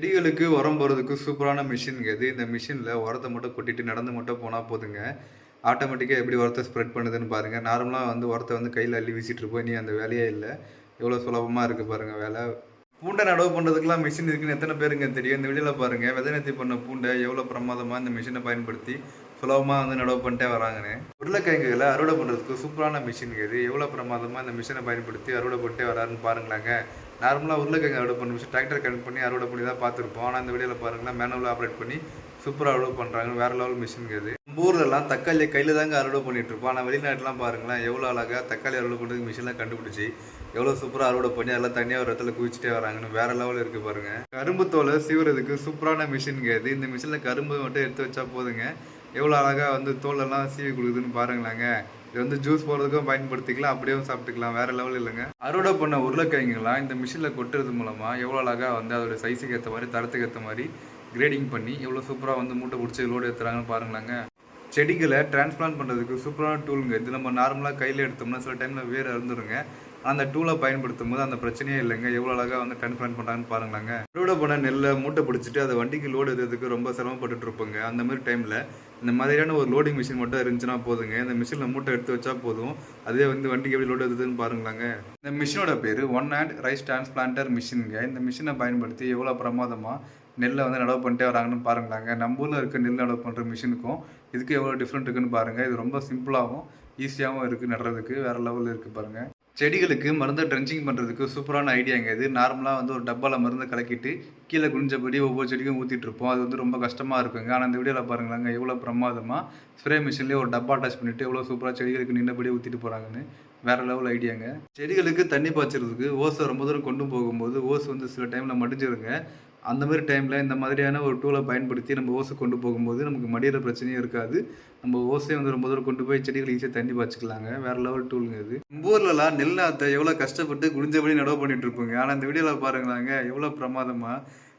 செடிகளுக்கு உரம் போகிறதுக்கு சூப்பரான மிஷின்ங்க இது. இந்த மிஷினில் உரத்தை மட்டும் கொட்டிட்டு நடந்து மட்டும் போனால் போதுங்க. ஆட்டோமேட்டிக்காக எப்படி உரத்தை ஸ்ப்ரெட் பண்ணுதுன்னு பாருங்கள் நார்மலாக வந்து உரத்தை வந்து கையில் அள்ளி வீசிட்டு இருப்போம். நீ அந்த வேலையே இல்லை. எவ்வளோ சுலபமாக இருக்குது பாருங்கள் வேலை. பூண்டை நடவு பண்ணுறதுக்குலாம் மிஷின் இருக்குன்னு எத்தனை பேருங்க தெரியும்? இந்த வீடியோவில் பாருங்கள் விதை நேர்த்தி பண்ண பூண்டை எவ்வளோ பிரமாதமாக இந்த மிஷினை பயன்படுத்தி சுலபமாக வந்து நடவு பண்ணிட்டே வராங்கன்னு. உருளைக்கிழங்குகளை அறுவடை பண்ணுறதுக்கு சூப்பரான மிஷின் இது. எவ்வளோ பிரமாதமாக இந்த மிஷினை பயன்படுத்தி அறுவடை பண்ணிட்டே வராருன்னு பாருங்களாங்க. நார்மலாக உருளைக்கிழங்கு அறுவடை பண்ண மிஷின் டிராக்டர் கனெக்ட் பண்ணி அறுவடை பண்ணி தான் பார்த்துருப்போம். ஆனால் இந்த வீடியோவில் பாருங்களேன் மேனுவல் ஆப்ரேட் பண்ணி சூப்பராக அறுவடை பண்ணுறாங்க வேறு லெவல் மிஷின் இது. நம்ம ஊர்லலாம் தக்காளியை கையில் தாங்க அறுவடை பண்ணிட்டு இருப்போம். ஆனால் வெளிநாட்டிலாம் பாருங்களேன் எவ்வளோ அழகாக தக்காளி அறுவடை பண்ணுறதுக்கு மிஷின்லாம் கண்டுபிடிச்சி எவ்வளோ சூப்பராக அறுவடை பண்ணி அதெல்லாம் தனியாக ஒரு இடத்துல குவிச்சிட்டே வராங்கன்னு வேற லெவலில் இருக்குது பாருங்கள் கரும்பு தோலை சீவுறதுக்கு சூப்பரான மிஷின் இது. இந்த மிஷினில் கரும்பு மட்டும் எடுத்து வச்சா போதுங்க. எவ்வளோ அழகாக வந்து தோலெல்லாம் சீவி கொடுக்குதுன்னு பாருங்களாங்க. இது வந்து ஜூஸ் போடுறதுக்கும் பயன்படுத்திக்கலாம் அப்படியே சாப்பிட்டுக்கலாம் வேறு லெவல் இல்லைங்க. அறுவடை பண்ண உருளைக்கிழங்குலாம் இந்த மிஷினில் கொட்டுறது மூலமாக எவ்வளோ அழகாக வந்து அதோட சைஸுக்கு ஏற்ற மாதிரி தரத்துக்கு ஏற்ற மாதிரி கிரேடிங் பண்ணி எவ்வளோ சூப்பராக வந்து மூட்டை பிடிச்சி லோடு ஏற்றுறாங்கன்னு பாருங்களாங்க. செடிகளை டிரான்ஸ்பிளான்ட் பண்ணுறதுக்கு சூப்பரான டூலுங்க இது நம்ம நார்மலாக கையில் எடுத்தோம்னா சில டைமில் வேர் அறுந்துருங்க. அந்த டூலை பயன்படுத்தும் போது அந்த பிரச்சனையே இல்லைங்க. எவ்வளோ அழகாக வந்து டிரான்ஸ்பிளான்ட் பண்ணுறாங்கன்னு பாருங்களாங்க. அறுவடை பண்ண நெல்லை மூட்டை பிடிச்சிட்டு அதை வண்டிக்கு லோடு ஏற்றுறதுக்கு ரொம்ப சிரமப்பட்டுட்டு இருப்போங்க. அந்த மாதிரி டைமில் இந்த மாதிரியான ஒரு லோடிங் மிஷின் மட்டும் இருந்துச்சுன்னா போதுங்க. இந்த மிஷினில் மூட்டை எடுத்து வச்சா போதும். அதே வந்து வண்டிக்கு எப்படி லோடு எடுத்துன்னு பாருங்களாங்க. இந்த மிஷினோட பேர் ஒன் ஹேண்ட் ரைஸ் டிரான்ஸ்பிளான்டர் மிஷினுங்க இந்த மிஷினை பயன்படுத்தி எவ்வளோ பிரமாதமாக நெல்லை வந்து நடவு பண்ணிட்டே வராங்கன்னு பாருங்களாங்க. நம்ம ஊரில் இருக்க நெல் நடவு பண்ணுற மிஷினுக்கும் இதுக்கு எவ்வளோ டிஃப்ரெண்ட் இருக்குன்னு பாருங்கள் இது ரொம்ப சிம்பிளாகவும் ஈஸியாகவும் இருக்குது நடுறதுக்கு வேறு லெவலில் இருக்குது பாருங்கள் செடிகளுக்கு மருந்தை ட்ரென்ச்சிங் பண்ணுறதுக்கு சூப்பரான ஐடியாங்க இது. நார்மலாக வந்து ஒரு டப்பாவில் மருந்து கலக்கிட்டு கீழே குனிஞ்சபடி ஒவ்வொரு செடிக்கும் ஊற்றிட்டு இருப்போம். அது வந்து ரொம்ப கஷ்டமாக இருக்குங்க. ஆனால் இந்த வீடியோவில் பாருங்களாங்க எவ்வளோ பிரமாதமாக ஸ்ப்ரே மிஷின்லேயே ஒரு டப்பா அட்டாச் பண்ணிவிட்டு எவ்வளோ சூப்பராக செடிகளுக்கு நின்றபடி ஊற்றிட்டு போகிறாங்கன்னு வேறு லெவல் ஐடியாங்க செடிகளுக்கு தண்ணி பாய்ச்சறதுக்கு ஓஸை ரொம்ப தூரம் கொண்டு போகும்போது ஓஸ் வந்து சில டைமில் மடிஞ்சிருங்க. அந்த மாதிரி டைமில் இந்த மாதிரியான ஒரு டூலை பயன்படுத்தி நம்ம ஓசை கொண்டு போகும்போது நமக்கு மடியில் பிரச்சனையும் இருக்காது. நம்ம ஓசையை வந்து ரொம்ப தூரம் கொண்டு போய் செடிகள் ஈஸியாக தண்ணி பாய்ச்சிக்கலாங்க. வேறு லெவல் டூலுங்க அது நம்ம ஊர்லலாம் நெல் நாற்றை எவ்வளோ கஷ்டப்பட்டு குடிஞ்சபடி நடவு பண்ணிட்டு இருப்போங்க. ஆனால் இந்த வீடியோவில் பாருங்களாங்க எவ்வளோ பிரமாதமாக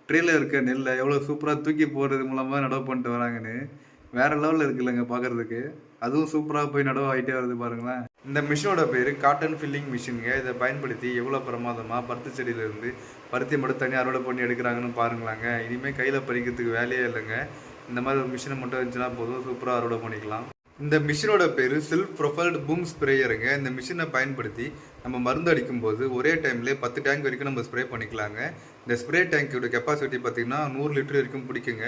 ட்ரேல இருக்க நெல்லை எவ்வளோ சூப்பராக தூக்கி போடுறது மூலமாக நடவு பண்ணிட்டு வராங்கன்னு. வேறு லெவலில் இருக்குல்லங்க பார்க்கறதுக்கு அதுவும் சூப்பராக போய் நடவு ஆகிட்டே வருது பாருங்களேன். இந்த மிஷினோட பேர் காட்டன் ஃபில்லிங் மிஷினுங்க இதை பயன்படுத்தி எவ்வளோ பிரமாதமாக பருத்தி செடியிலேருந்து பருத்தி மட்டும் தனியாக அறுவடை பண்ணி எடுக்கிறாங்கன்னு பாருங்களாங்க. இனிமேல் கையில் பறிக்கிறதுக்கு வேலையே இல்லைங்க. இந்த மாதிரி ஒரு மிஷினை மட்டும் இருந்துச்சுன்னா போதும். சூப்பராக அறுவடை பண்ணிக்கலாம். இந்த மிஷினோட பேர் செல்ஃப் ப்ரொஃபைல்டு பூம் ஸ்ப்ரேயருங்க இந்த மிஷினை பயன்படுத்தி நம்ம மருந்து அடிக்கும் போது ஒரே டைம்லேயே பத்து டேங்க் வரைக்கும் நம்ம ஸ்ப்ரே பண்ணிக்கலாங்க. இந்த ஸ்ப்ரே டேங்கோட கெப்பாசிட்டி பார்த்தீங்கன்னா நூறு லிட்டர் வரைக்கும் பிடிக்குங்க.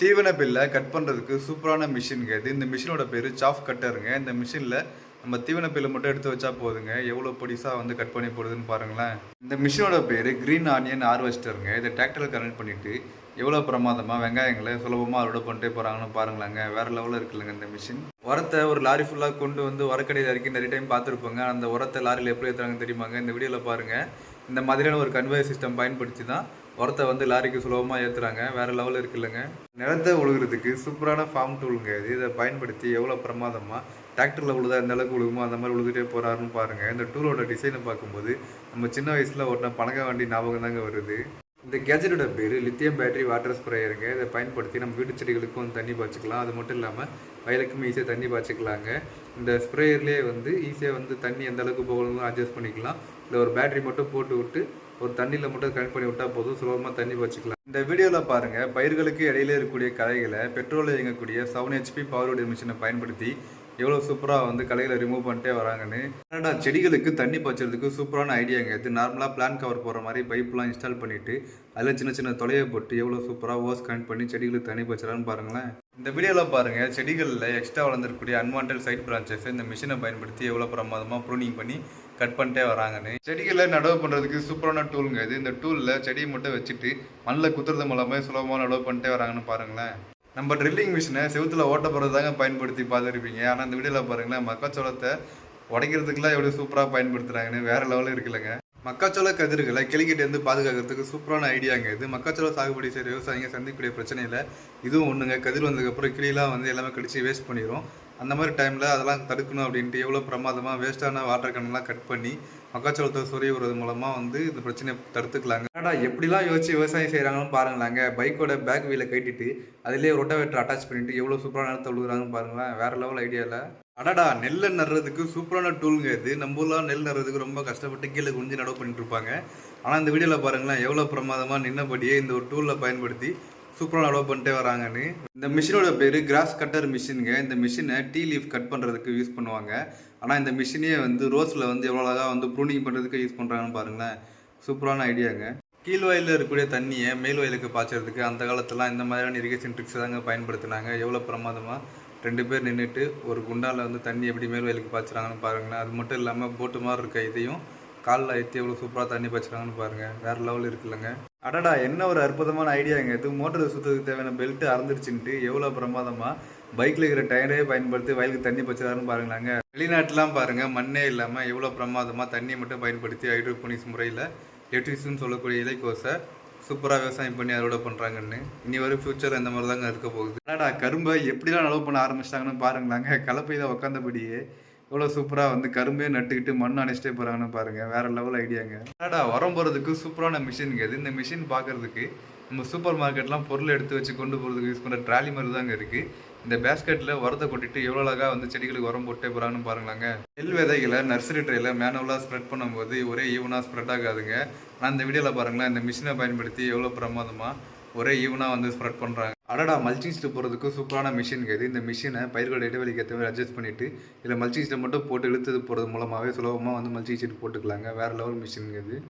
தீவன பில்லை கட் பண்ணுறதுக்கு சூப்பரான மிஷின்ங்க இது இந்த மிஷினோட பேர் சாஃப் கட்டருங்க இந்த மிஷினில் நம்ம தீவன பில்லை மட்டும் எடுத்து வச்சா போதுங்க. எவ்வளோ பொடிசாக வந்து கட் பண்ணி போடுதுன்னு பாருங்களேன். இந்த மிஷினோட பேர் க்ரீன் ஆனியன் ஹார்வெஸ்டருங்க இதை டிராக்டரில் கனெக்ட் பண்ணிவிட்டு எவ்வளோ பிரமாதமாக வெங்காயங்களை சுலபமாக அறுவடை பண்ணிட்டே போகிறாங்கன்னு பாருங்களாங்க. வேறு லெவலில் இருக்குல்லங்க இந்த மிஷின் உரத்தை ஒரு லாரி ஃபுல்லாக கொண்டு வந்து உரக்கடையில் இறக்கி நிறைய டைம் பார்த்துருப்பாங்க. அந்த உரத்தை லாரியில் எப்படி ஏற்றுறாங்கன்னு தெரியுமாங்க? இந்த வீடியோவில் பாருங்கள் இந்த மாதிரியான ஒரு கன்வேயர் சிஸ்டம் பயன்படுத்தி தான் உரத்தை வந்து லாரிக்கு சுலபமாக ஏற்றுறாங்க வேறு லெவலில் இருக்குல்லங்க நிலத்தை உழுகிறதுக்கு சூப்பரான ஃபார்ம் டூலுங்க இது. இதை பயன்படுத்தி எவ்வளோ பிரமாதமாக டிராக்டரில் உழுதா எந்த அளவுக்கு உழுகுமோ அந்த மாதிரி உழுதுகிட்டே போகிறாருன்னு பாருங்கள் இந்த டூலோட டிசைனை பார்க்கும்போது நம்ம சின்ன வயசில் ஓட்டின பணக்க வண்டி ஞாபகம் தாங்க வருது. இந்த கேஜெட்டோட பேர் லித்தியம் பேட்டரி வாட்டர் ஸ்ப்ரேயருங்க இதை பயன்படுத்தி நம்ம வீட்டு செடிகளுக்கும் தண்ணி பாய்ச்சிக்கலாம். அது மட்டும் இல்லாமல் வயலுக்கும் ஈஸியாக தண்ணி பாய்ச்சிக்கலாங்க. இந்த ஸ்ப்ரேயர்லேயே வந்து ஈஸியாக வந்து தண்ணி எந்த அளவுக்கு போகணுமோ அட்ஜஸ்ட் பண்ணிக்கலாம். இல்லை ஒரு பேட்டரி மட்டும் போட்டு விட்டு ஒரு தண்ணியில் மட்டும் கனெக்ட் பண்ணி விட்டால் போதும். சுலபமாக தண்ணி வச்சுக்கலாம் இந்த வீடியோவில் பாருங்கள் பயிர்களுக்கு இடையில இருக்கக்கூடிய களைகளை பெட்ரோலில் இயங்கக்கூடிய செவன் ஹெச்பி பவர் மிஷினை பயன்படுத்தி எவ்வளோ சூப்பராக வந்து களைகளை ரிமூவ் பண்ணிட்டே வராங்கன்னு. என்னடா செடிகளுக்கு தண்ணி பாய்ச்சறதுக்கு சூப்பரான ஐடியாங்க இது நார்மலாக பிளான் கவர் போகிற மாதிரி பைப்லாம் இன்ஸ்டால் பண்ணிவிட்டு அதில் சின்ன சின்ன தொலையை போட்டு எவ்வளோ சூப்பராக ஓஸ் கனெக்ட் பண்ணி செடிகளுக்கு தண்ணி பாய்ச்சலான்னு பாருங்களேன். இந்த வீடியோவில் பாருங்கள் செடிகளில் எக்ஸ்ட்ரா வளர்ந்துருக்கக்கூடிய அன்வான்ட் சைட் பிரான்ச்சஸ் இந்த மிஷினை பயன்படுத்தி எவ்வளோ பிரமாதமாக ப்ரூனிங் பண்ணி கட் பண்ணிட்டே வராங்கன்னு. செடிகளை நடவு பண்ணுறதுக்கு சூப்பரான டூலுங்க இது. இந்த டூலில் செடியை மட்டும் வச்சுட்டு மண்ணில் குத்துறது மூலமாக சுலபமாக நடவு பண்ணிட்டே வராங்கன்னு பாருங்களேன். நம்ம ட்ரில்லிங் மிஷினை செவுத்துல ஓட்ட போகிறதாங்க பயன்படுத்தி பார்த்துருப்பீங்க. ஆனால் இந்த வீடியோவில் பாருங்களேன் மக்காச்சோளத்தை உடைக்கிறதுக்குலாம் எவ்வளோ சூப்பராக பயன்படுத்துகிறாங்கன்னு வேறு லெவலில் இருக்குல்லங்க. மக்காச்சோள கதிர்களை கிளிக்கிட்டேருந்து பாதுகாக்கிறதுக்கு சூப்பரான ஐடியாங்க இது. மக்காச்சோள சாகுபடி செய்கிற விவசாயிங்க சந்திக்கக்கூடிய பிரச்சனையில் இதுவும் ஒன்றுங்க கதிர் வந்ததுக்கப்புறம் கிளியெலாம் வந்து எல்லாமே கடிச்சு வேஸ்ட் பண்ணிடும் அந்த மாதிரி டைமில் அதெல்லாம் தடுக்கணும் அப்படின்ட்டு எவ்வளோ பிரமாதமாக வேஸ்ட்டான வாட்டர் கண்ணெல்லாம் கட் பண்ணி மக்காச்சோளத்தை சொறி விடுறது மூலமாக வந்து இந்த பிரச்சனையை தடுத்துக்கலாங்க. ஆடா எப்படிலாம் யோசிச்சு விவசாயம் செய்கிறாங்கன்னு பாருங்களாங்க. பைக்கோட பேக் வீலை கட்டிட்டு அதிலே ரொட்டவேட்டர் அட்டாச் பண்ணிட்டு எவ்வளோ சூப்பரான நிலத்தை விழுகுறாங்கன்னு பாருங்களேன். வேறு லெவல் ஐடியாவில் அடடா நெல்லை நடுறதுக்கு சூப்பரான டூலுங்க இது. நம்ம ஊர்லாம் நெல் நடுறதுக்கு ரொம்ப கஷ்டப்பட்டு கீழே குனிஞ்சு நடவு பண்ணிட்டு இருப்பாங்க ஆனால் இந்த வீடியோவில் பாருங்களேன் எவ்வளோ பிரமாதமாக நின்னபடியே இந்த ஒரு டூலில் பயன்படுத்தி சூப்பராக நடவு பண்ணிட்டே வராங்கன்னு. இந்த மிஷினோட பேர் கிராஸ் கட்டர் மிஷினுங்க இந்த மிஷினை டீ லீஃப் கட் பண்ணுறதுக்கு யூஸ் பண்ணுவாங்க. ஆனால் இந்த மிஷினே வந்து ரோஸில் வந்து எவ்வளோ அழகாக வந்து ப்ரூனிங் பண்ணுறதுக்கு யூஸ் பண்ணுறாங்கன்னு பாருங்களேன். சூப்பரான ஐடியாங்க. கீழ் வயலில் இருக்கக்கூடிய தண்ணியை மேல் வயலுக்கு பாய்ச்சறதுக்கு அந்த காலத்துலாம் இந்த மாதிரியான இரிகேஷன் ட்ரிக்ஸ் தாங்க பயன்படுத்தினாங்க. எவ்வளோ பிரமாதமாக ரெண்டு பேர் நின்றுட்டு ஒரு குண்டால வந்து தண்ணி எப்படி மேல் வயலுக்கு பாய்ச்சுறாங்கன்னு பாருங்களேன் அது மட்டும் இல்லாமல் போட்டு மாதிரி இருக்க இதையும் காலில் ஏற்றி எவ்வளோ சூப்பராக தண்ணி பாய்ச்சுறாங்கன்னு பாருங்கள் வேறு லெவல் இருக்குல்லங்க. அடடா என்ன ஒரு அற்புதமான ஐடியாங்க இது. மோட்டர் சுற்றுறதுக்கு தேவையான பெல்ட் அறந்துருச்சுன்ட்டு எவ்வளோ பிரமாதமாக பைக்கில் இருக்கிற டயரே பயன்படுத்தி வயலுக்கு தண்ணி பச்சுறாருன்னு பாருங்களாங்க. வெளிநாட்டிலாம் பாருங்கள் மண்ணே இல்லாமல் எவ்வளோ பிரமாதமாக தண்ணியை மட்டும் பயன்படுத்தி ஹைட்ரோபோனிக்ஸ் முறையில் எலக்ட்ரிக்ஸ்னு சொல்லக்கூடிய இலைக்கோசை சூப்பராக விவசாயம் பண்ணி அறுவடை பண்ணுறாங்கன்னு இனி வரும் ஃபியூச்சர் இந்த மாதிரி தாங்க இருக்க போகுது. என்னடா கரும்பை எப்படிலாம் அளவு பண்ண ஆரம்பிச்சிட்டாங்கன்னு பாருங்களாங்க. கலப்பையில் உட்காந்தபடியே எவ்வளோ சூப்பராக வந்து கரும்பே நட்டுக்கிட்டு மண் அணைச்சிட்டே போகிறாங்கன்னு பாருங்க. வேற லெவல் ஐடியாங்க என்னடா உரம் போகிறதுக்கு சூப்பரான மிஷினுங்க இது. இந்த மிஷின் பார்க்கறதுக்கு நம்ம சூப்பர் மார்க்கெட்லாம் பொருள் எடுத்து வச்சு கொண்டு போகிறதுக்கு யூஸ் பண்ணுற ட்ராலி மாதிரி தாங்க இருக்குது இந்த பேஸ்கெட்டில் உரத்தை கொட்டிட்டு எவ்வளோ அழகாக வந்து செடிகளுக்கு உரம் போட்டே போகிறாங்கன்னு பாருங்களாங்க. நெல் விதைகளை நர்சரி ட்ரேயில் மேனுவலாக ஸ்ப்ரெட் பண்ணும்போது ஒரே ஈவனாக ஸ்ப்ரெட் ஆகாதுங்க. ஆனால் இந்த வீடியோவில் பாருங்களேன் இந்த மிஷினை பயன்படுத்தி எவ்வளோ பிரமாதமாக ஒரே ஈவனாக வந்து ஸ்ப்ரெட் பண்ணுறாங்க அடடா மல்ச்சிங் ஸ்டெப் போகிறதுக்கு சூப்பரான மிஷின் இது. இந்த மிஷினை பயிர்கள் இடைவெளிக்கு ஏற்ற மாதிரி அட்ஜஸ்ட் பண்ணிவிட்டு இதில் மல்ச்சிங் ஸ்டெப் மட்டும் போட்டு இழுத்து போகிறது மூலமாகவே சுலபமாக வந்து மல்ச்சிங் சீட் போட்டுக்கலாங்க. வேறு லெவல் மிஷின் இது.